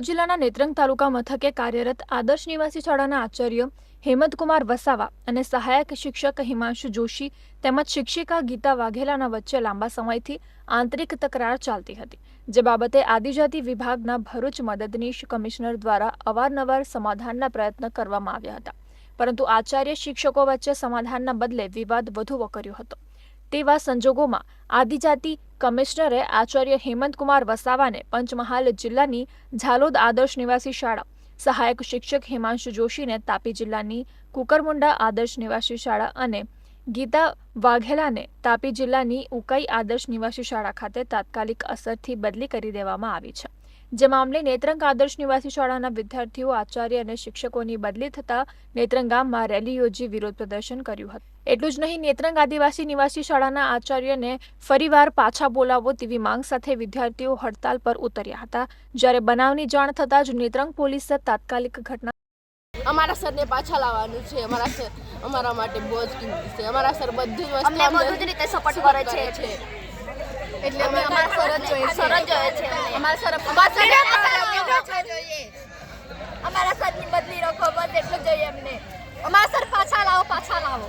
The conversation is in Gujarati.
જિલ્લાના નેત્રંગ તાલુકા મથકે કાર્યરત આદર્શ નિવાસી શાળાના આચાર્ય હેમંતકુમાર વસાવા અને સહાયક શિક્ષક હિમાંશુ જોશી તેમજ શિક્ષિકા ગીતા વાઘેલાના વચ્ચે લાંબા સમયથી આંતરિક તકરાર ચાલતી હતી. જે બાબતે આદિજાતિ વિભાગના ભરૂચ મદદનીશ કમિશનર દ્વારા અવારનવાર સમાધાનના પ્રયત્ન કરવામાં આવ્યા હતા. પરંતુ આચાર્ય શિક્ષકો વચ્ચે સમાધાનના બદલે વિવાદ વધુ વકર્યો હતો. તેવા સંજોગોમાં આદિજાતિ કમિશનરે આચાર્ય હેમંતકુમાર વસાવાને પંચમહાલ જિલ્લાની ઝાલોદ આદર્શ નિવાસી શાળા, સહાયક શિક્ષક હિમાંશુ જોશીને તાપી જિલ્લાની કુકરમુંડા આદર્શ નિવાસી શાળા અને ગીતા વાઘેલાને તાપી જિલ્લાની ઉકાઈ આદર્શ નિવાસી શાળા ખાતે તાત્કાલિક અસરથી બદલી કરી દેવામાં આવી છે. જે મામલે નેત્રંગ આદર્શ નિવાસી શાળાના વિદ્યાર્થીઓ આચાર્ય અને શિક્ષકોની બદલી થતા નેત્રંગ ગામમાં રેલી યોજી વિરોધ પ્રદર્શન કર્યું હતું. એટલું જ નહીં નેત્રંગ આદિવાસી નિવાસી શાળાના આચાર્યને ફરીવાર પાછા બોલાવો તેવી માંગ સાથે વિદ્યાર્થીઓ હડતાલ પર ઉતર્યા હતા. જ્યારે બનાવની જાણ થતાં જ નેત્રંગ પોલીસે તાત્કાલિક ઘટના અમારા સરને પાછા લાવવાનું છે. અમારા સર અમારા માટે બહુ જ કિંમતી છે. અમારા સર બધું જ વસ્તુ અમને બધું જ રીતે સપોર્ટ કરે છે. એટલે અમે અમારા સર જ જોઈએ સર જોઈએ છે. અમારા સર અમારા સરની બદલી રાખો બસ એટલું જોઈએ અમને. અમારા સર પાછા લાવો પાછા લાવો.